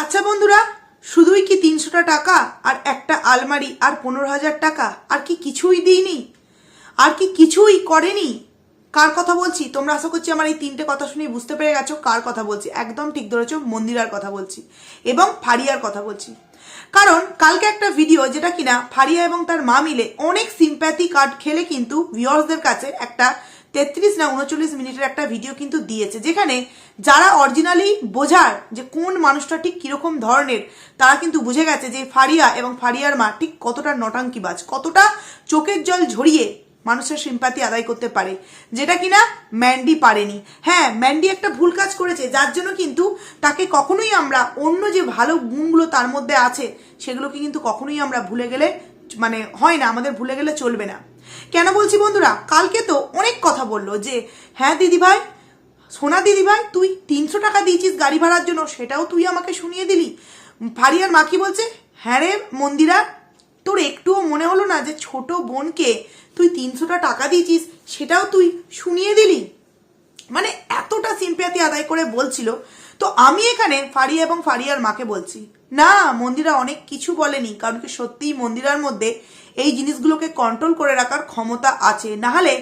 আচ্ছা বন্ধুরা, শুধুই কি তিনশোটা টাকা আর একটা আলমারি আর পনেরো হাজার টাকা? আর কি কিছুই দিইনি? আর কি কিছুই করেনি? কার কথা বলছি? তোমরা আশা করছি আমার এই তিনটে কথা শুনে বুঝতে পেরে গেছো কার কথা বলছি। একদম ঠিক ধরেছো, মন্দিরার কথা বলছি এবং ফারিয়ার কথা বলছি। কারণ কালকে একটা ভিডিও যেটা কিনা ফারিয়া এবং তার মা মিলে অনেক সিম্প্যাথি কার্ড খেলে কিন্তু ভিউয়ার্সদের কাছে একটা তেত্রিশ না উনচল্লিশ মিনিটের একটা ভিডিও কিন্তু দিয়েছে, যেখানে যারা অরিজিনালি বোঝার যে কোন মানুষটা ঠিক কীরকম ধরনের, তারা কিন্তু বুঝে গেছে যে ফারিয়া এবং ফারিয়ার মা ঠিক কতটা নটাঙ্কিবাজ, কতটা চোখের জল ঝরিয়ে মানুষের সিম্পাতি আদায় করতে পারে, যেটা কিনা ম্যান্ডি পারেনি। হ্যাঁ ম্যান্ডি একটা ভুল কাজ করেছে, যার জন্য কিন্তু তাকে কখনোই আমরা অন্য যে ভালো গুণগুলো তার মধ্যে আছে, সেগুলোকে কিন্তু কখনোই আমরা ভুলে গেলে মানে হয় না, আমাদের ভুলে গেলে চলবে না। কেন বলছি বন্ধুরা? কালকে তো অনেক কথা বলল যে হ্যাঁ দিদি ভাই সোনা দিদি ভাই তুই তিনশো টাকা দিয়েছিস গাড়ি ভাড়ার জন্য, সেটাও তুই আমাকে শুনিয়ে দিলি। ফারিয়ার মা কি বলছে হ্যাঁ রে মন্দিরা, তোর একটুও মনে হলো না যে ছোট বোনকে তুই তিনশোটা টাকা দিয়েছিস, সেটাও তুই শুনিয়ে দিলি? মানে এতটা সিম্পিয়াতি আদায় করে বলছিল। তো আমি এখানে ফারিয়া এবং ফারিয়ার মাকে বলছি, না, মন্দিরা অনেক কিছু বলেনি, কারণ কি সত্যিই মন্দিরার মধ্যে এই জিনিসগুলোকে কন্ট্রোল করে রাখার ক্ষমতা আছে। নাহলে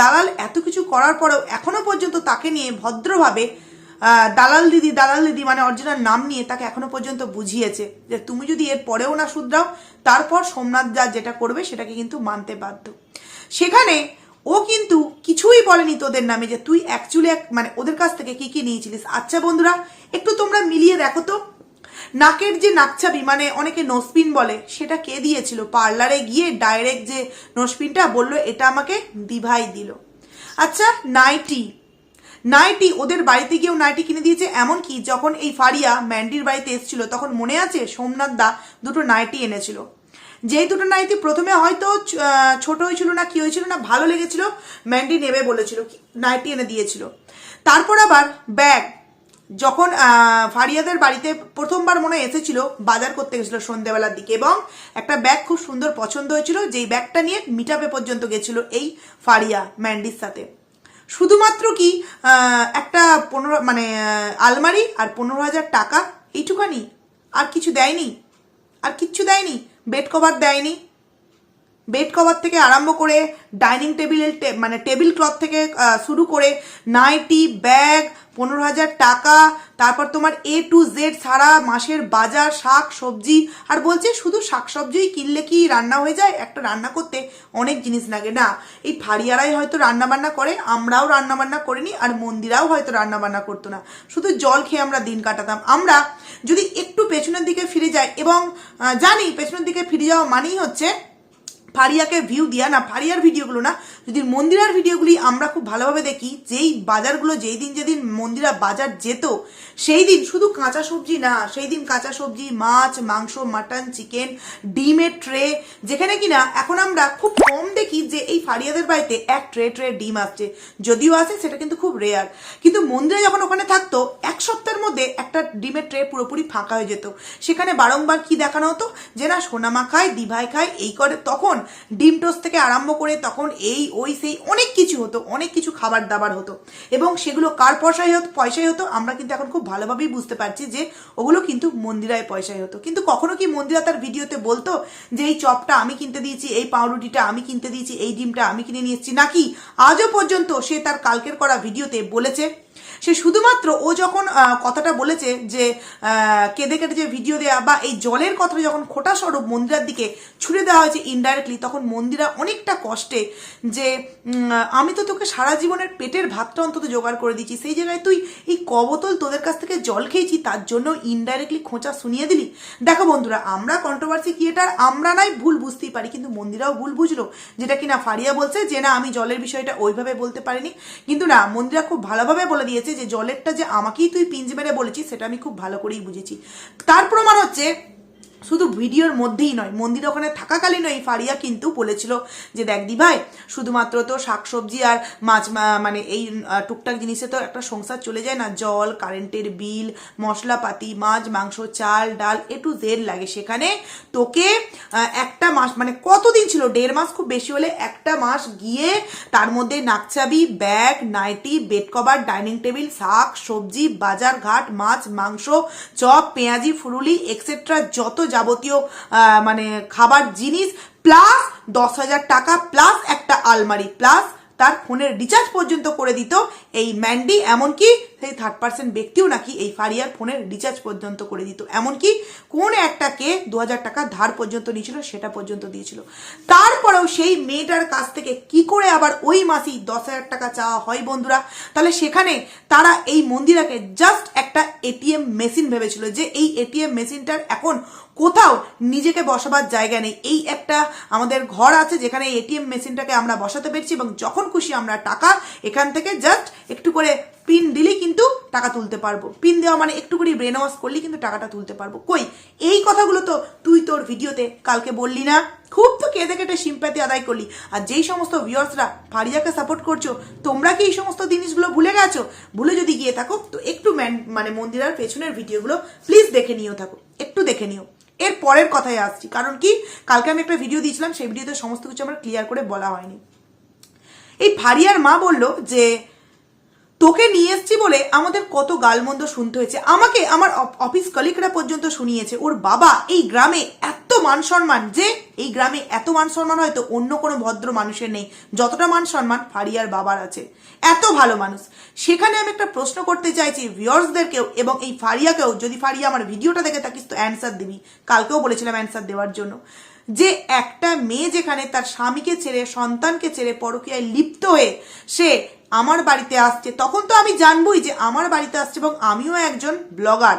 দালাল এত কিছু করার পরেও এখনও পর্যন্ত তাকে নিয়ে ভদ্রভাবে দালাল দিদি দালাল দিদি মানে অরিজিনাল নাম নিয়ে তাকে এখনও পর্যন্ত বুঝিয়েছে যে তুমি যদি এর পরেও না শুধরাও, তারপর সোমনাথ যা যেটা করবে সেটাকে কিন্তু মানতে বাধ্য। সেখানে ও কিন্তু কিছুই বলেনি তোদের নামে যে তুই অ্যাকচুয়ালি এক মানে ওদের কাছ থেকে কি কি নিয়েছিলিস। আচ্ছা বন্ধুরা, একটু তোমরা মিলিয়ে দেখো তো। নাকের যে নাকছাবি মানে অনেকে নোসপিন বলে, সেটা কে দিয়েছিল? পার্লারে গিয়ে ডাইরেক্ট যে নোসপিনটা বলল, এটা আমাকে দিভাই দিল। আচ্ছা নাইটি। নাইটি, ওদের বাড়িতে গিয়েও নাইটি কিনে দিয়েছে। এমনকি যখন এই ফারিয়া ম্যান্ডির বাড়িতে এসেছিল, তখন মনে আছে সোমনাথ দা দুটো নাইটি এনেছিল। যেই দুটো নাইটি প্রথমে হয়তো ছোট হয়েছিল না, কি হয়েছিল না, ভালো লেগেছিল, ম্যান্ডি নেবে বলেছিল নাইটি এনে দিয়েছিল। তারপর আবার ব্যাগ। যখন ফারিয়াদের বাড়িতে প্রথমবার মনে এসেছিল, বাজার করতে গেছিল সন্ধ্যেবেলার দিকে এবং একটা ব্যাগ খুব সুন্দর পছন্দ হয়েছিল, যেই ব্যাগটা নিয়ে মিটাপে পর্যন্ত গেছিল এই ফারিয়া ম্যান্ডির সাথে। শুধুমাত্র কি একটা পনেরো মানে আলমারি আর পনেরো হাজার টাকা, এইটুখানি, আর কিছু দেয়নি, আর কিচ্ছু দেয়নি, বেড কভার দেয়নি বেড কভার থেকে আরম্ভ করে ডাইনিং টেবিলের মানে টেবিল ক্লথ থেকে শুরু করে নাইটি, ব্যাগ, পনেরো হাজার টাকা, তারপর তোমার এ টু জেড সারা মাসের বাজার, শাক, সবজি, আর বলছে শুধু শাক সবজিই কিনলে কি রান্না হয়ে যায়? একটা রান্না করতে অনেক জিনিস লাগে না। এই ফারিয়ারাই হয়তো রান্না বান্না করে, আমরাও রান্না বান্না করিনি, আর মন্দিরাও হয়তো রান্না বান্না করতো না। শুধু জল খেয়ে আমরা দিন কাটাতাম। আমরা যদি একটু পেছনের দিকে ফিরে যাই এবং জানি পেছনের দিকে ফিরে যাওয়া মানেই হচ্ছে ফারিয়াকে ভিউ দিয়া না, ফারিয়ার ভিডিওগুলো না, যদি মন্দিরার ভিডিওগুলি আমরা খুব ভালোভাবে দেখি, যেই বাজারগুলো যেই দিন যেদিন মন্দিরা বাজার যেত, সেই দিন শুধু কাঁচা সবজি না, সেই দিন কাঁচা সবজি, মাছ, মাংস, মাটন, চিকেন, ডিমের ট্রে যেখানে কিনা এখন আমরা খুব কম দেখি যে এই ফারিয়াদের বাড়িতে এক ট্রে ট্রে ডিম আসছে, যদিও আসে সেটা কিন্তু খুব রেয়ার কিন্তু মন্দিরা যখন ওখানে থাকতো, এক সপ্তাহের মধ্যে একটা ডিমের ট্রে পুরোপুরি ফাঁকা হয়ে যেত। সেখানে বারংবার কি দেখানো হতো? যে না, সোনামা খায়, দিভাই খায়, এই করে, তখন ডিম টোস্ট থেকে আরম্ভ করে তখন এই, ওই, সেই অনেক কিছু হতো, অনেক কিছু খাবার দাবার হতো। এবং সেগুলো কার পয়সায় হতো পয়সায় হতো, আমরা কিন্তু এখন খুব ভালোভাবেই বুঝতে পারছি যে ওগুলো কিন্তু মন্দিরায় পয়সায় হতো। কিন্তু কখনো কি মন্দিরা তার ভিডিওতে বলতো যে এই চপটা আমি কিনতে দিয়েছি, এই পাউরুটিটা আমি কিনতে দিয়েছি, এই ডিমটা আমি কিনে নিয়ে এসেছি? নাকি আজও পর্যন্ত সে তার কালকের করা ভিডিওতে বলেছে সে শুধুমাত্র ও যখন কথাটা বলেছে যে কেঁদে কেটে যে ভিডিও দেওয়া বা এই জলের কথাটা যখন খোটা স্বরূপ মন্দিরার দিকে ছুড়ে দেওয়া হয়েছে ইনডাইরেক্টলি তখন মন্দিরা অনেকটা কষ্টে যে আমি তো তোকে সারা জীবনের পেটের ভাতটা অন্তত জোগাড় করে দিচ্ছি সেই জায়গায় তুই এই কবতল তোদের কাছ থেকে জল খেয়েছি, তার জন্য ইনডাইরেক্টলি খোঁচা শুনিয়ে দিলি? দেখো বন্ধুরা, আমরা কন্ট্রোভার্সি ক্রিয়েটার আমরা নাই, ভুল বুঝতেই পারি, কিন্তু মন্দিরাও ভুল বুঝলো, যেটা কিনা ফারিয়া বলছে যে, না, আমি জলের বিষয়টা ওইভাবে বলতে পারিনি। কিন্তু না, মন্দিরা খুব ভালোভাবে বলে দিয়েছে যে জলেরটা যে আমাকেই তুই পিঞ্জ মেরে বলেছিস, সেটা আমি খুব ভালো করেই বুঝেছি। তার প্রমাণ হচ্ছে শুধু ভিডিওর মধ্যেই নয়, মন্দির ওখানে থাকাকালীন এই ফারিয়া কিন্তু বলেছিল যে, দেখ দি ভাই শুধুমাত্র তো শাকসবজি আর মাছ মানে এই টুকটাক জিনিসে তো একটা সংসার চলে যায় না। জল, কারেন্টের বিল, মশলাপাতি, মাছ, মাংস, চাল, ডাল এ টু লাগে। সেখানে তোকে একটা মাস মানে কতদিন ছিল? দেড় মাস খুব বেশি হলে একটা মাস গিয়ে তার মধ্যে নাকচাবি, bag, nightie, bed cover, dining table, শাক, সবজি বাজার ঘাট মাছ, মাংস, চপ, পেঁয়াজি, ফুরুলি এক্সেট্রা যত যাবতীয় মানে খাবার জিনিস প্লাস দশ হাজার টাকা প্লাস একটা আলমারি প্লাস তার ফোনের রিচার্জ পর্যন্ত করে দিত এই ম্যান্ডি এমনকি সেই থার্ড পার্সেন্ট ব্যক্তিও নাকি এই ফারিয়ার ফোনের রিচার্জ পর্যন্ত করে দিত। এমনকি কোন একটাকে দু হাজার টাকা ধার পর্যন্ত নিয়েছিল, সেটা পর্যন্ত দিয়েছিল। তারপরেও সেই মেয়েটার কাছ থেকে কি করে আবার ওই মাসেই দশ হাজার টাকা চাওয়া হয় বন্ধুরা? তাহলে সেখানে তারা এই মন্দিরাকে জাস্ট একটা এটিএম মেশিন ভেবেছিল যে এই এটিএম মেশিনটার এখন কোথাও নিজেকে বসাবার জায়গা নেই। এই একটা আমাদের ঘর আছে যেখানে এটিএম মেশিনটাকে আমরা বসাতে পেরেছি এবং যখন খুশি আমরা টাকা এখান থেকে জাস্ট একটু করে পিন দিলেই কিন্তু টাকা তুলতে পারব। পিন দেওয়া মানে একটু করে ব্রেন ওয়াশ করলেই কিন্তু টাকাটা তুলতে পারব। কই? এই কথাগুলো তো তুই তোর ভিডিওতে কালকে বললি না? খুব তো কেঁদে কেটে সিম্প্যাথি আদায় করলি। আর যেই সমস্ত ভিউয়ার্সরা ফারিয়াকে সাপোর্ট করছ, তোমরা কি এই সমস্ত জিনিসগুলো ভুলে গেছো? ভুলে যদি গিয়ে থাকো, তো একটু মানে মন্দিরার পেছনের ভিডিওগুলো প্লিজ দেখে নিও থাকো। একটু দেখে নিও। এর পরের কথায় আসছি। কারণ কি? কালকে আমি একটা ভিডিও দিয়েছিলাম, সেই ভিডিওতে সমস্ত কিছু আমার ক্লিয়ার করে বলা হয়নি। এই ফারিয়ার মা বলল যে, তোকে নিয়ে এসছি বলে আমাদের কত গালমন্দ শুনতে হয়েছে। আমাকে আমার অফ- অফিস কলিগরা পর্যন্ত শুনিয়েছে। ওর বাবা এই গ্রামে এত মান সম্মান যে এই গ্রামে এত মান সম্মান হয়তো অন্য কোনো ভদ্র মানুষের নেই। যতটা মান সম্মান ফারিয়ার বাবার আছে। এত ভালো মানুষ। সেখানে আমি একটা প্রশ্ন করতে চাইছি ভিউয়ার্সদেরকেও এবং এই ফারিয়াকেও। যদি ফারিয়া আমার ভিডিওটা দেখে থাকিস তো অ্যান্সার দিবি। কালকেও বলেছিলাম অ্যান্সার দেওয়ার জন্য। যে একটা মেয়ে যেখানে তার স্বামীকে ছেড়ে, সন্তানকে ছেড়ে পরকীয়ায় লিপ্ত হয়ে সে আমার বাড়িতে আসছে, তখন তো আমি জানবই যে আমার বাড়িতে আসছে এবং আমিও একজন ব্লগার।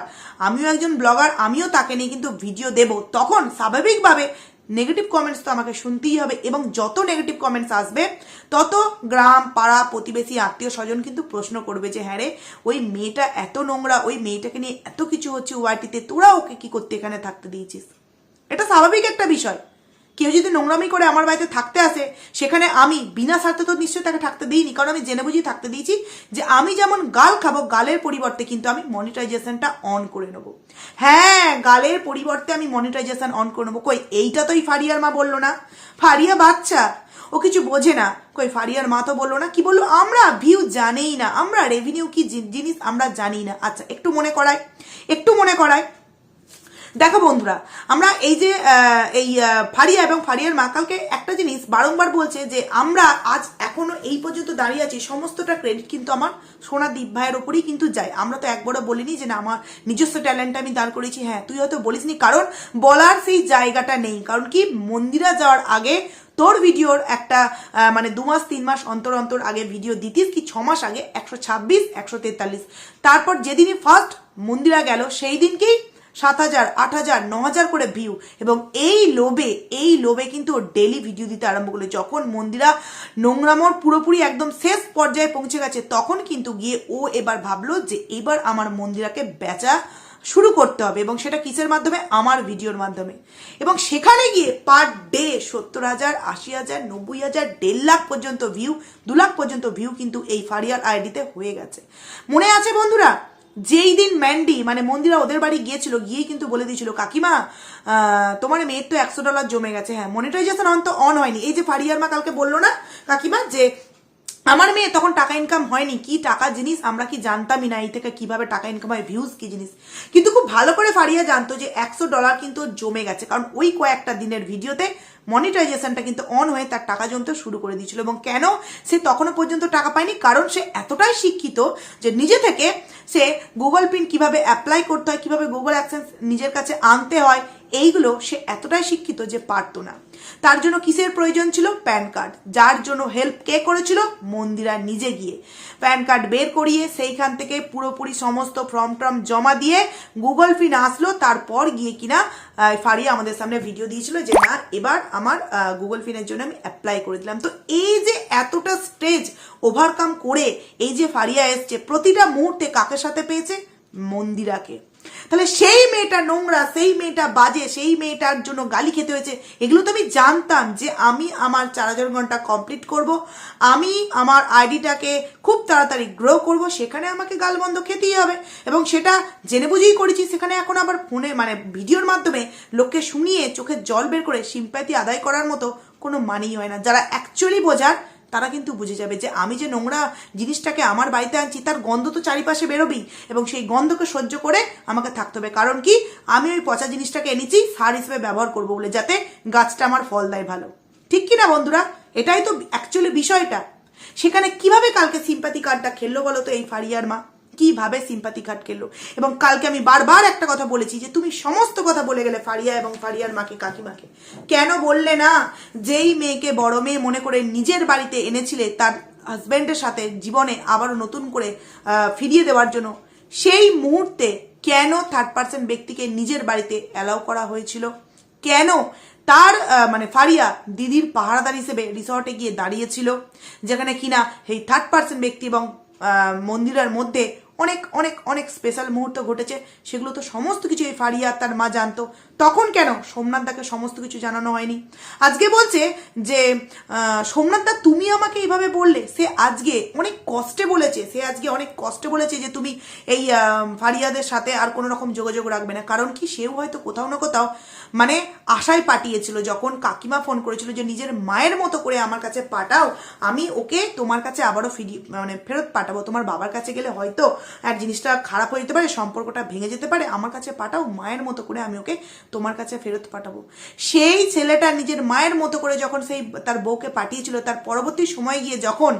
আমিও একজন ব্লগার, আমিও তাকে নিয়ে কিন্তু ভিডিও দেব। তখন স্বাভাবিকভাবে নেগেটিভ কমেন্টস তো আমাকে শুনতেই হবে এবং যত নেগেটিভ কমেন্টস আসবে, তত গ্রাম, পাড়া, প্রতিবেশী, আত্মীয় স্বজন কিন্তু প্রশ্ন করবে যে হ্যাঁ রে, ওই মেয়েটা এত নোংরা, ওই মেয়েটাকে নিয়ে এত কিছু হচ্ছে ওয়াইটিতে তোরা ওকে কি করতে এখানে থাকতে দিয়েছিস? এটা স্বাভাবিক একটা বিষয়। কেউ যদি নোংরামি করে আমার বাড়িতে থাকতে আসে, সেখানে আমি বিনা স্বার্থে তো নিশ্চয়ই তাকে থাকতে দিইনি, কারণ আমি জেনে বুঝি থাকতে দিয়েছি যে আমি যেমন গাল খাব, গালের পরিবর্তে কিন্তু আমি মনিটাইজেশনটা অন করে নেব। হ্যাঁ গালের পরিবর্তে আমি মনিটাইজেশন অন করে নেব। কই, এইটা তো ফারিয়ার মা বলল না? ফারিয়া বাচ্চা, ও কিছু বোঝে না। কই, ফারিয়ার মা তো বলল না? কি বলল? আমরা ভিউ জানেই না। আমরা রেভিনিউ কি জিনিস আমরা জানি না। আচ্ছা একটু মনে করায় একটু মনে করায় দেখো বন্ধুরা, আমরা এই যে এই ফারিয়া এবং ফারিয়ার মা কালকে একটা জিনিস বারংবার বলছে যে, আমরা আজ এখনও এই পর্যন্ত দাঁড়িয়ে আছি, সমস্তটা ক্রেডিট কিন্তু আমার সোনা দীপ ভাইয়ের ওপরেই কিন্তু যায়। আমরা তো একবারও বলিনি যে, না, আমার নিজস্ব ট্যালেন্ট আমি দাঁড় করেছি হ্যাঁ তুই হয়তো বলিসনি, কারণ বলার সেই জায়গাটা নেই। কারণ কি, মন্দিরা যাওয়ার আগে তোর ভিডিওর একটা মানে দু মাস, তিন মাস অন্তর অন্তর আগে ভিডিও দিতিস কি, ছ মাস আগে? একশো ছাব্বিশ, একশো তেতাল্লিশ। তারপর যেদিনই ফার্স্ট মন্দিরা গেল, সেই দিনকেই সাত হাজার, আট হাজার, ন হাজার করে ভিউ এবং এই লোভে এই লোভে কিন্তু ওর ডেলি ভিডিও দিতে আরম্ভ করল। যখন মন্দিরা নোংরামর পুরোপুরি একদম শেষ পর্যায়ে পৌঁছে গেছে, তখন কিন্তু গিয়ে ও এবার ভাবলো যে এবার আমার মন্দিরাকে বেচা শুরু করতে হবে এবং সেটা কিসের মাধ্যমে? আমার ভিডিওর মাধ্যমে। এবং সেখানে গিয়ে পার ডে সত্তর হাজার, আশি হাজার, নব্বই হাজার, দেড় লাখ পর্যন্ত ভিউ দু লাখ পর্যন্ত ভিউ কিন্তু এই ফারিয়ার আইডিতে হয়ে গেছে। মনে আছে বন্ধুরা? যেই দিন ম্যান্ডি মানে মন্দিরা ওদের বাড়ি গিয়েছিল গিয়ে কিন্তু বলে দিয়েছিল, কাকিমা তোমার মেয়ের তো একশো ডলার জমে গেছে। হ্যাঁ মনিটাইজেশন অন তো অন হয়নি। এই যে ফারিয়ার মা কালকে বলল না, কাকিমা, যে আমার মেয়ে তখন টাকা ইনকাম হয়নি, কি টাকা জিনিস আমরা কি জানতামই না, এই থেকে কীভাবে টাকা ইনকাম হয় ভিউজ কি জিনিস? কিন্তু খুব ভালো করে ফারিয়া জানতো যে একশো ডলার কিন্তু জমে গেছে, কারণ ওই কয়েকটা দিনের ভিডিওতে মনিটাইজেশনটা কিন্তু অন হয়ে তার টাকা জমতে শুরু করে দিয়েছিল। এবং কেন সে তখনও পর্যন্ত টাকা পায়নি? কারণ সে এতটাই শিক্ষিত যে নিজে থেকে সে গুগল পিন কীভাবে অ্যাপ্লাই করতে হয় কীভাবে গুগল অ্যাকসেন্স নিজের কাছে আনতে হয় এইগুলো সে এতটাই শিক্ষিত যে পারতো না। তার জন্য কিসের প্রয়োজন ছিল? PAN card. যার জন্য হেল্প কে করেছিল? মন্দিরা নিজে গিয়ে। প্যান কার্ড বের করিয়ে সেইখান থেকে পুরোপুরি সমস্ত ফর্ম টর্ম জমা দিয়ে গুগল পিন আসলো। তারপর গিয়ে কিনা ফারিয়া আমাদের সামনে ভিডিও দিয়েছিল যে, না, এবার আমার গুগল ফিনের জন্য আমি অ্যাপ্লাই করে দিলাম। তো এই যে এতটা স্টেজ ওভারকাম করে এই যে ফারিয়া এসছে, প্রতিটা মুহূর্তে কাকে সাথে পেয়েছে? মন্দিরাকে। তাহলে সেই মেয়েটা নোংরা, সেই মেয়েটা বাজে, সেই মেয়েটার জন্য গালি খেতে হয়েছে, এগুলো তো আমি জানতাম যে আমি আমার চার হাজার ঘণ্টা কমপ্লিট করব, আমি আমার আইডিটাকে খুব তাড়াতাড়ি গ্রো করব, সেখানে আমাকে গালবন্ধ খেতেই হবে। এবং সেটা জেনে বুঝেই করেছি, সেখানে এখন আবার ফোনে মানে ভিডিওর মাধ্যমে লোককে শুনিয়ে চোখের জল বের করে সিম্প্যাথি আদায় করার মতো কোনো মানেই হয় না। যারা অ্যাকচুয়ালি বোঝার তারা কিন্তু বুঝে যাবে যে আমি যে নোংরা জিনিসটাকে আমার বাড়িতে আনছি, তার গন্ধ তো চারিপাশে বেরোবেই এবং সেই গন্ধকে সহ্য করে আমাকে থাকতে হবে। কারণ কি? আমি ওই পচা জিনিসটাকে এনেছি, সার হিসেবে ব্যবহার করব বলে, যাতে গাছটা আমার ফল দেয় ভালো। ঠিক কি না বন্ধুরা? এটাই তো অ্যাকচুয়ালি বিষয়টা। সেখানে কীভাবে কালকে সিম্পাতি কার্ডটা খেললো বলো তো এই ফারিয়ার মা? কীভাবে কার্ড খেললো এবং কালকে আমি বারবার একটা কথা বলেছি যে তুমি সমস্ত কথা বলে গেলে ফারিয়া এবং ফারিয়ার মাকে, কাকিমাকে। কেন বললে না? যেই মেয়েকে বড় মেয়ে মনে করে নিজের বাড়িতে এনেছিলে, তার হাজব্যান্ডের সাথে জীবনে আবারও নতুন করে ফিরিয়ে দেওয়ার জন্য, সেই মুহূর্তে কেন থার্ড পার্সন ব্যক্তিকে নিজের বাড়িতে অ্যালাউ করা হয়েছিল? কেন তার মানে ফারিয়া দিদির পাহারাদার হিসেবে রিসর্টে গিয়ে দাঁড়িয়েছিল, যেখানে কিনা এই থার্ড পার্সন ব্যক্তি এবং মন্দিরের মধ্যে অনেক অনেক অনেক স্পেশাল মুহূর্ত ঘটেছে, সেগুলো তো সমস্ত কিছু এই ফারিয়া তার মা জানতো। তখন কেন সোমনাথ দাকে সমস্ত কিছু জানানো হয়নি? আজকে বলছে যে সোমনাথ দা তুমি আমাকে এইভাবে বললে, সে আজকে অনেক কষ্টে বলেছে, সে আজকে অনেক কষ্টে বলেছে যে তুমি এই ফারিয়াদের সাথে আর কোনো রকম যোগাযোগ রাখবে না। কারণ কি, সেও হয়তো কোথাও না কোথাও মানে আশায় পাঠিয়েছিল, যখন কাকিমা ফোন করেছিল যে, নিজের মায়ের মতো করে আমার কাছে পাঠাও, আমি ওকে তোমার কাছে আবারও ফিরিয়ে মানে ফেরত পাঠাবো। তোমার বাবার কাছে গেলে হয়তো আর জিনিসটা খারাপ হয়ে যেতে পারে, সম্পর্কটা ভেঙে যেতে পারে, আমার কাছে পাঠাও, মায়ের মতো করে আমি ওকে তোমার কাছে ফেরত পাঠাবো। সেই ছেলেটা নিজের মায়ের মতো করে যখন সেই তার বউকে পাঠিয়েছিল, তার পরবর্তী সময় গিয়ে যখন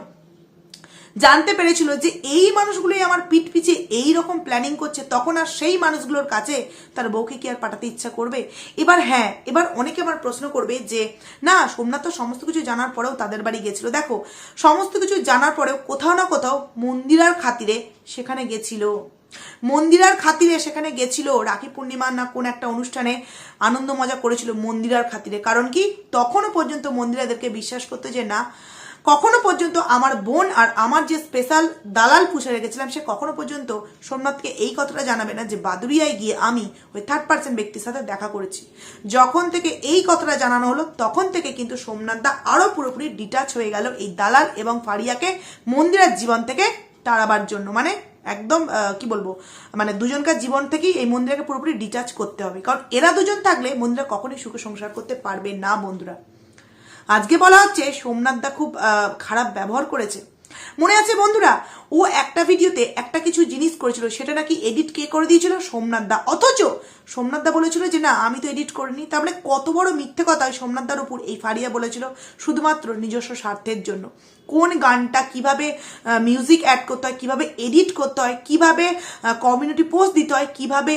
জানতে পেরেছিল যে এই মানুষগুলোই আমার পিঠ পিছে এই রকম প্ল্যানিং করছে, তখন আর সেই মানুষগুলোর কাছে তার বউকে কি আর পাঠাতে ইচ্ছা করবে? এবার হ্যাঁ এবার অনেকে আমার প্রশ্ন করবে যে, না, সোমনাথ তো সমস্ত কিছু জানার পরেও তাদের বাড়ি গেছিল। দেখো, সমস্ত কিছু জানার পরেও কোথাও না কোথাও মন্দিরার খাতিরে সেখানে গেছিল। মন্দিরার খাতিরে সেখানে গেছিল, রাখি পূর্ণিমার না কোন একটা অনুষ্ঠানে আনন্দ মজা করেছিল মন্দিরার খাতিরে। কারণ কি? তখনও পর্যন্ত মন্দিরাদেরকে বিশ্বাস করতে যে না, কখনো পর্যন্ত আমার বোন আর আমার যে স্পেশাল দালাল পুষে রেখেছিলাম সে কখনো পর্যন্ত সোমনাথকে এই কথাটা জানাবে না যে বাদুরিয়ায় গিয়ে আমি ওই থার্ড পার্সন ব্যক্তির সাথে দেখা করেছি। যখন থেকে এই কথাটা জানানো হলো, তখন থেকে কিন্তু সোমনাথ দা আরও পুরোপুরি ডিটাচ হয়ে গেল এই দালাল এবং ফারিয়াকে মন্দিরার জীবন থেকে তাড়াবার জন্য। মানে একদম কি বলব মানে দুজনকার জীবন থেকেই এই মন্দিরাকে পুরোপুরি ডিটাচ করতে হবে। কারণ এরা দুজন থাকলে মন্দিরা কখনই সুখে সংসার করতে পারবে না বন্ধুরা আজকে বলা হচ্ছে, সোমনাথ দা খুব খারাপ ব্যবহার করেছে। মনে আছে বন্ধুরা? ও একটা ভিডিওতে একটা কিছু জিনিস করেছিল, সেটা নাকি এডিট কে করে দিয়েছিল? সোমনাথ দা। অথচ সোমনাথ দা বলেছিল যে, না, আমি তো এডিট করিনি। তার মানে কত বড় মিথ্যে কথা সোমনাথ দার উপর। এই ফারিয়া বলেছিল, শুধুমাত্র নিজস্ব স্বার্থের জন্য। কোন গানটা কীভাবে মিউজিক অ্যাড করতে হয়, কীভাবে এডিট করতে হয়, কীভাবে কমিউনিটি পোস্ট দিতে হয়, কীভাবে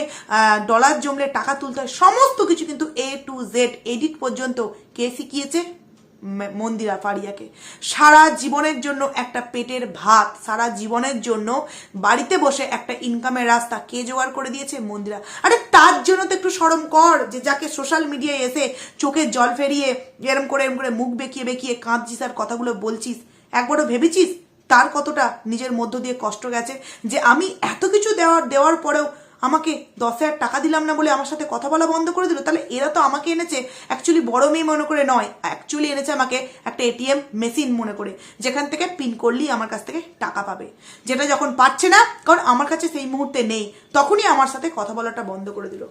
ডলার জমলে টাকা তুলতে হয়, সমস্ত কিছু কিন্তু এ টু জেড এডিট পর্যন্ত কে শিখিয়েছে? মন্দিরা ফারিয়াকে সারা জীবনের জন্য একটা পেটের ভাত, সারা জীবনের জন্য বাড়িতে বসে একটা ইনকামের রাস্তা কে জোগাড় করে দিয়েছে মন্দিরা? আরে তার জন্য তো একটু সরম কর, যে যাকে সোশ্যাল মিডিয়ায় এসে চোখে জল ফেরিয়ে এরম করে এরম করে মুখ বেঁকিয়ে বেঁকিয়ে কাঁদছিস আর কথাগুলো বলছিস, একবারও ভেবেছিস? তার কতটা নিজের মধ্য দিয়ে কষ্ট গেছে যে আমি এত কিছু দেওয়ার দেওয়ার পরেও আমাকে দশ হাজার টাকা দিলাম না বলে আমার সাথে কথা বলা বন্ধ করে দিল, তাহলে এরা তো আমাকে এনেছে। অ্যাকচুয়ালি বড় মেয়ে মনে করে নয় অ্যাকচুয়ালি এনেছে আমাকে একটা এটিএম মেশিন মনে করে, যেখান থেকে পিন করলেই আমার কাছ থেকে টাকা পাবে। যেটা যখন পাচ্ছে না, কারণ আমার কাছে সেই মুহূর্তে নেই, তখনই আমার সাথে কথা বলাটা বন্ধ করে দিল।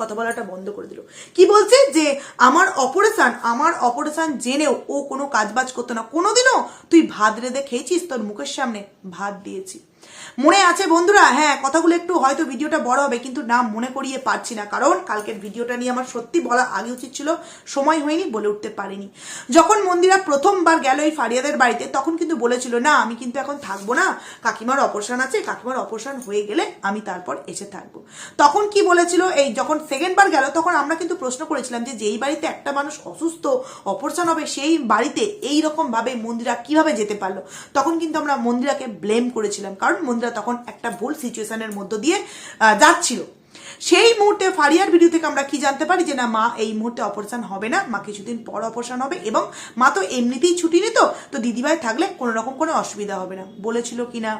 কথা বলাটা বন্ধ করে দিল। কি বলছে? যে আমার অপারেশন আমার অপারেশন জেনেও ও কোনো কাজবাজ করতো না। কোনোদিনও তুই ভাত রেঁধে খেয়েছিস? তোর মুখের সামনে ভাত দিয়েছি। মনে আছে বন্ধুরা? হ্যাঁ কথাগুলো একটু হয়তো ভিডিওটা বড় হবে, কিন্তু না, মনে করিয়ে পারছি না, কারণ কালকের ভিডিওটা নিয়ে আমার সত্যি বলা আগে উচিত ছিল, সময় হয়নি বলে উঠতে পারিনি। যখন মন্দিরা প্রথমবার গেল এই ফারিয়াদের বাড়িতে, তখন কিন্তু বলেছিল, না, আমি কিন্তু এখন থাকব না, কাকিমার অপারেশন আছে, কাকিমার অপারেশন হয়ে গেলে আমি তারপর এসে থাকব। তখন কি বলেছিল, এই যখন সেকেন্ড বার গেল, তখন আমরা কিন্তু প্রশ্ন করেছিলাম যে, যেই বাড়িতে একটা মানুষ অসুস্থ অপারেশন হবে, সেই বাড়িতে এই রকম ভাবে মন্দিরা কীভাবে যেতে পারল? তখন কিন্তু আমরা মন্দিরাকে ব্লেম করেছিলাম, কারণ মন্দিরা তখন একটা ভুল সিচুয়েশনের মধ্য দিয়ে যাচ্ছিল। সেই মুহূর্তে ফারিয়ার ভিডিও থেকে আমরা কি জানতে পারি যে, না, মা এই মুহূর্তে অপারেশন হবে না, মা কিছুদিন পর অপারেশন হবে এবং মা তো এমনিতেই ছুটি নিত, তো দিদিভাই থাকলে কোনো রকম কোনো অসুবিধা হবে না। বলেছিল কিনা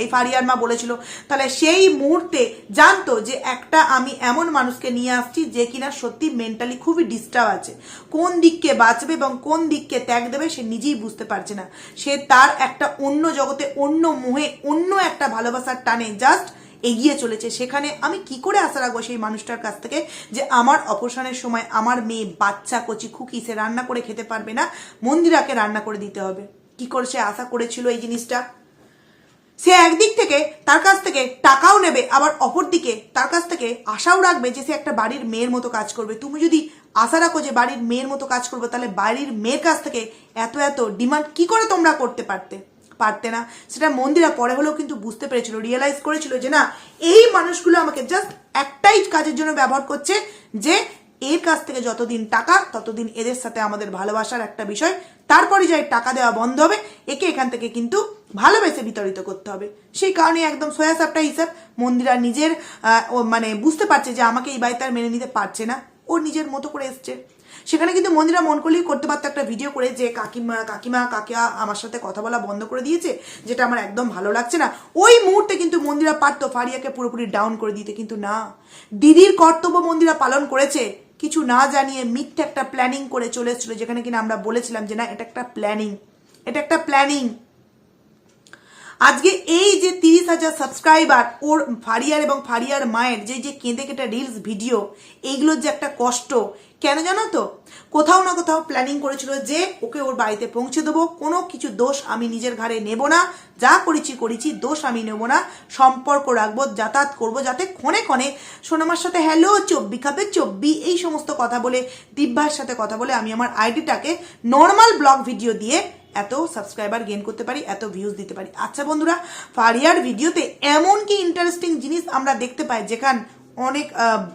এই ফারিয়ার মা বলেছিল, তাহলে সেই মুহূর্তে জানতো যে একটা আমি এমন মানুষকে নিয়ে আসছি যে কিনা সত্যি মেন্টালি খুবই ডিস্টার্ব আছে। কোন দিককে বাঁচবে এবং কোন দিককে ত্যাগ দেবে সে নিজেই বুঝতে পারছে না। সে তার একটা অন্য জগতে, অন্য মুহে, অন্য একটা ভালোবাসার টানে জাস্ট এগিয়ে চলেছে। সেখানে আমি কি করে আশা রাখব সেই মানুষটার কাছ থেকে যে আমার অপসানের সময় আমার মেয়ে বাচ্চা, কচি, খুকি, সে রান্না করে খেতে পারবে না, মন্দিরাকে রান্না করে দিতে হবে? কি করে সে আশা করেছিল এই জিনিসটা? সে একদিক থেকে তার কাছ থেকে টাকাও নেবে, আবার অপর দিকে তার কাছ থেকে আশাও রাখবে যে সে একটা বাড়ির মেয়ের মতো কাজ করবে। তুমি যদি আশা রাখো যে বাড়ির মেয়ের মতো কাজ করবে, তাহলে বাড়ির মেয়ের কাছ থেকে এত এত ডিমান্ড কি করে তোমরা করতে পারতে? পারতে না। সেটা মন্দিরা পরে হলেও কিন্তু বুঝতে পেরেছিল রিয়েলাইজ করেছিল যে না, এই মানুষগুলো আমাকে জাস্ট একটাই কাজের জন্য ব্যবহার করছে যে এর কাছ থেকে যতদিন টাকা, ততদিন এদের সাথে আমাদের ভালোবাসার একটা বিষয়। তারপরে যাই টাকা দেওয়া বন্ধ হবে, একে এখান থেকে কিন্তু ভালোবেসে বিতরিত করতে হবে। সেই কারণে একদম সোয়া সাপটা হিসাব মন্দিরা নিজের মানে বুঝতে পারছে যে আমাকে এই বাড়িতে আর মেনে নিতে পারছে না। ও নিজের মতো করে এসছে। সেখানে কিন্তু মন্দিরা মন করলেই করতে পারতো একটা ভিডিও করে যে, কাকিমা কাকিমা কাকিয়া আমার সাথে কথা বলা বন্ধ করে দিয়েছে, যেটা আমার একদম ভালো লাগছে না। ওই মুহূর্তে কিন্তু মন্দিরা পারতো ফারিয়াকে পুরোপুরি ডাউন করে দিতে, কিন্তু না। দিদির কর্তব্য মন্দিরা পালন করেছে। কিছু না জানিয়ে মিথ্যে একটা প্ল্যানিং করে চলে এসেছিল, যেখানে কিনা আমরা বলেছিলাম যে না, এটা একটা প্ল্যানিং এটা একটা প্ল্যানিং আজকে এই যে তিরিশ হাজার সাবস্ক্রাইবার ওর ফারিয়ার এবং ফারিয়ার মায়ের যে যে কেঁদে কেটে রিলস ভিডিও এইগুলোর যে একটা কষ্ট, কেন জানো তো? কোথাও না কোথাও প্ল্যানিং করেছিল যে, ওকে ওর বাড়িতে পৌঁছে দেবো, কোনো কিছু দোষ আমি নিজের ঘাড়ে নেব না, যা করেছি করেছি, দোষ আমি নেব না, সম্পর্ক রাখব, যাতায়াত করব, যাতে ক্ষণে ক্ষণে সোনামার সাথে হ্যালো চব্বি খাবে চব্বি এই সমস্ত কথা বলে, দিব্যার সাথে কথা বলে আমি আমার আইডিটাকে নর্মাল ব্লগ ভিডিও দিয়ে এত সাবস্ক্রাইবার গেন করতে পারি, এত ভিউজ দিতে পারি। আচ্ছা বন্ধুরা, ফারিয়ার ভিডিওতে এমন কি ইন্টারেস্টিং জিনিস আমরা দেখতে পাই, যেখান অনেক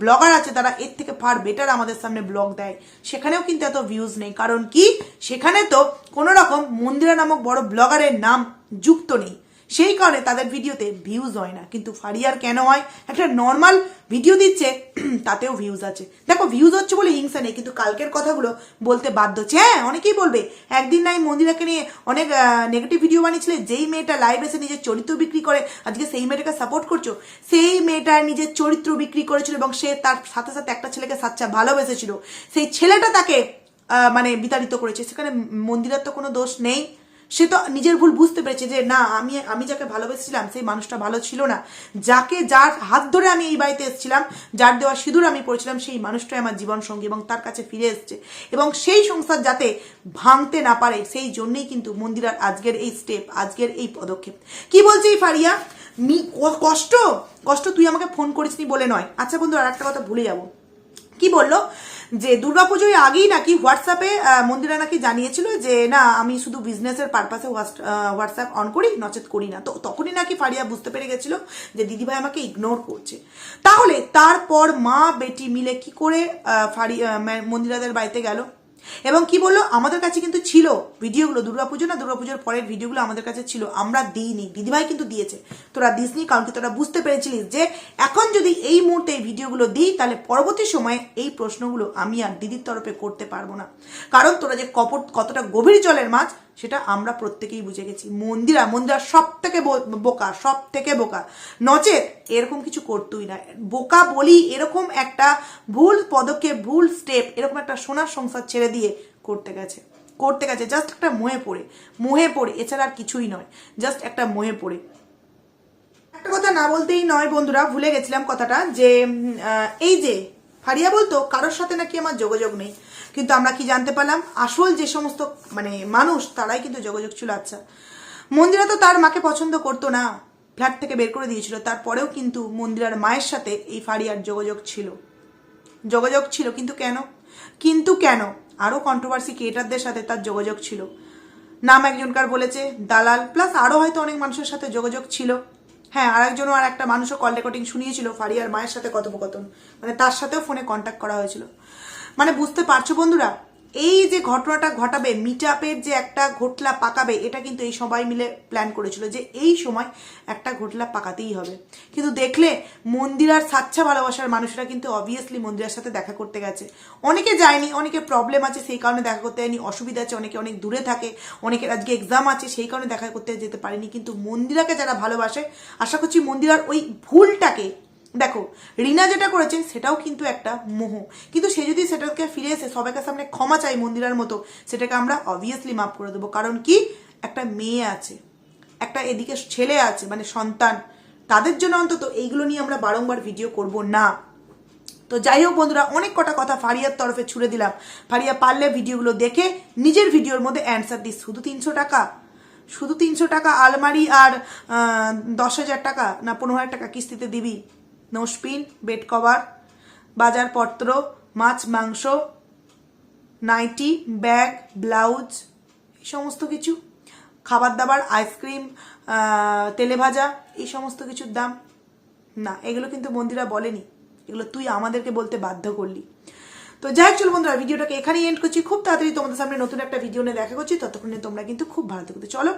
ব্লগার আছে তারা এর থেকে ফার বেটার আমাদের সামনে ব্লগ দেয়। সেখানেও কিন্তু এত ভিউজ নেই। কারণ কি? সেখানে তো কোনো রকম মন্দিরা নামক বড় ব্লগারের নাম যুক্ত নেই। সেই কারণে তাদের ভিডিওতে ভিউজ হয় না। কিন্তু ফারিয়ার কেন হয়? একটা নর্মাল ভিডিও দিচ্ছে, তাতেও ভিউজ আছে। দেখো ভিউজ হচ্ছে বলে হিংসা নেই, কিন্তু কালকের কথাগুলো বলতে বাধ্য হচ্ছে। হ্যাঁ অনেকেই বলবে, একদিন নাই মন্দিরাকে নিয়ে অনেক নেগেটিভ ভিডিও বানিয়েছিলে, যেই মেয়েটা লাইভ এসে নিজের চরিত্র বিক্রি করে, আজকে সেই মেয়েটাকে সাপোর্ট করছ, সেই মেয়েটা নিজের চরিত্র বিক্রি করেছিল এবং সে তার সাথে সাথে একটা ছেলেকে সাচ্চা ভালোবেসেছিল। সেই ছেলেটা তাকে মানে বিতাড়িত করেছে। সেখানে মন্দিরার তো কোনো দোষ নেই। সে তো নিজের ভুল বুঝতে পেরেছে যে, না, আমি আমি যাকে ভালোবেসেছিলাম, সেই মানুষটা ভালো ছিল না। যাকে, যার হাত ধরে আমি এই বাড়িতে এসেছিলাম, যার দেওয়া সিঁদুর আমি পড়েছিলাম, সেই মানুষটাই আমার জীবন সঙ্গী এবং তার কাছে ফিরে এসেছে। এবং সেই সংসার যাতে ভাঙতে না পারে, সেই জন্যেই কিন্তু মন্দিরার আজকের এই স্টেপ আজকের এই পদক্ষেপ। কি বলছে এই ফারিয়া কষ্ট? কষ্ট তুই আমাকে ফোন করিসনি বলে নয়। আচ্ছা বন্ধু আর একটা কথা ভুলে যাব। কি বলল? যে দুর্গা দুর্গাপুজোর আগেই নাকি হোয়াটসঅ্যাপে মন্দিরা নাকি জানিয়েছিল যে, না, আমি শুধু বিজনেসের পারপাসে হোয়াটসঅ্যাপ অন করি, নচেত করি না। তো তখনই নাকি ফারিয়া বুঝতে পেরে গেছিল যে দিদিভাই আমাকে ইগনোর করছে। তাহলে তারপর মা বেটি মিলে কি করে ফারি মন্দিরাদের বাড়িতে গেল? এবং কি বলল? আমাদের কাছে কিন্তু ছিল ভিডিওগুলো, দুর্গাপুজো না, দুর্গাপুজোর পরের ভিডিওগুলো আমাদের কাছে ছিল। আমরা দিইনি, দিদিভাই কিন্তু দিয়েছে। তোরা দিসনি, কারণ কি তোরা বুঝতে পেরেছিলিস যে এখন যদি এই মুহূর্তে এই ভিডিওগুলো দিই, তাহলে পরবর্তী সময়ে এই প্রশ্নগুলো আমি আর দিদির তরফে করতে পারব না। কারণ তোরা যে কপট, কতটা গভীর জলের মাছ সেটা আমরা প্রত্যেকেই বুঝে গেছি। মন্দিরা মন্দিরা সব থেকে বোকা সব থেকে বোকা। নচেত এরকম কিছু করতুই না। বোকা বলি এরকম একটা ভুল পদক্ষেপ, ভুল স্টেপ এরকম একটা সোনার সংসার ছেড়ে দিয়ে করতে গেছে। করতে গেছে জাস্ট একটা মোহে পড়ে। মোহে পড়ে, এছাড়া আর কিছুই নয়। জাস্ট একটা মোহে পড়ে। একটা কথা না বলতেই নয় বন্ধুরা, ভুলে গেছিলাম কথাটা যে এই যে, ফারিয়া বলতো, কারোর সাথে নাকি আমার যোগাযোগ নেই। কিন্তু আমরা কি জানতে পারলাম? আসল যে সমস্ত মানে মানুষ, তারাই কিন্তু যোগাযোগ ছিল। আচ্ছা মন্দিরা তো তার মাকে পছন্দ করতো না। ফ্ল্যাট থেকে বের করে দিয়েছিল। তারপরেও কিন্তু মন্দিরার মায়ের সাথে এই ফারিয়ার যোগাযোগ ছিল। যোগাযোগ ছিল, কিন্তু কেন? কিন্তু কেন? আরও কন্ট্রোভার্সি ক্রিয়েটারদের সাথে তার যোগাযোগ ছিল। নাম একজনকার বলেছে, দালাল প্লাস আরও হয়তো অনেক মানুষের সাথে যোগাযোগ ছিল। হ্যাঁ আর একজনও আর একটা মানুষও কল রেকর্ডিং শুনিয়েছিল, ফারিয়ার মায়ের সাথে কথোপকথন। মানে তার সাথেও ফোনে কন্ট্যাক্ট করা হয়েছিল। মানে বুঝতে পারছ বন্ধুরা? এই যে ঘটনাটা ঘটাবে মিট যে একটা ঘটলা পাকাবে, এটা কিন্তু এই সবাই মিলে প্ল্যান করেছিল যে এই সময় একটা ঘটলা পাকাতেই হবে। কিন্তু দেখলে মন্দিরার সাচ্ছা ভালোবাসার মানুষরা কিন্তু অবভিয়াসলি মন্দিরার সাথে দেখা করতে গেছে। অনেকে যায়নি, অনেকে প্রবলেম আছে, সেই কারণে দেখা করতে যায়নি, অসুবিধা আছে, অনেকে অনেক দূরে থাকে অনেকের আজকে এক্সাম আছে, সেই কারণে দেখা করতে যেতে পারেনি। কিন্তু মন্দিরাকে যারা ভালোবাসে, আশা করছি মন্দিরার ওই ভুলটাকে দেখো, রিনা যেটা করেছেন সেটাও কিন্তু একটা মোহ। কিন্তু সে যদি সেটাকে ফিরে এসে সবাইকার সামনে ক্ষমা চাই মন্দিরার মতো, সেটাকে আমরা অবভিয়াসলি মাফ করে দেবো। কারণ কি? একটা মেয়ে আছে, একটা এদিকে ছেলে আছে মানে সন্তান, তাদের জন্য অন্তত এইগুলো নিয়ে আমরা বারংবার ভিডিও করব না। তো যাই হোক বন্ধুরা, অনেক কটা কথা ফারিয়ার তরফে ছুড়ে দিলাম। ফারিয়া পারলে ভিডিওগুলো দেখে নিজের ভিডিওর মধ্যে অ্যান্সার দিস। শুধু তিনশো টাকা? শুধু তিনশো টাকা আলমারি আর দশ হাজার টাকা না পনেরো হাজার টাকা কিস্তিতে দিবি? নোসপিন বেড কভার বাজারপত্র, মাছ, মাংস, নাইটি, ব্যাগ, ব্লাউজ, এই সমস্ত কিছু। খাবার দাবার আইসক্রিম তেলে ভাজা এই সমস্ত কিছুর দাম। না, এগুলো কিন্তু মন্দিরা বলেনি। এগুলো তুই আমাদেরকে বলতে বাধ্য করলি। তো যাই হোক, চলো বন্ধুরা, ভিডিওটাকে এখানেই এন্ড করছি। খুব তাড়াতাড়ি তোমাদের সামনে নতুন একটা ভিডিও নিয়ে দেখা করছি। ততক্ষণে তোমরা কিন্তু খুব ভালো থাকতে চলো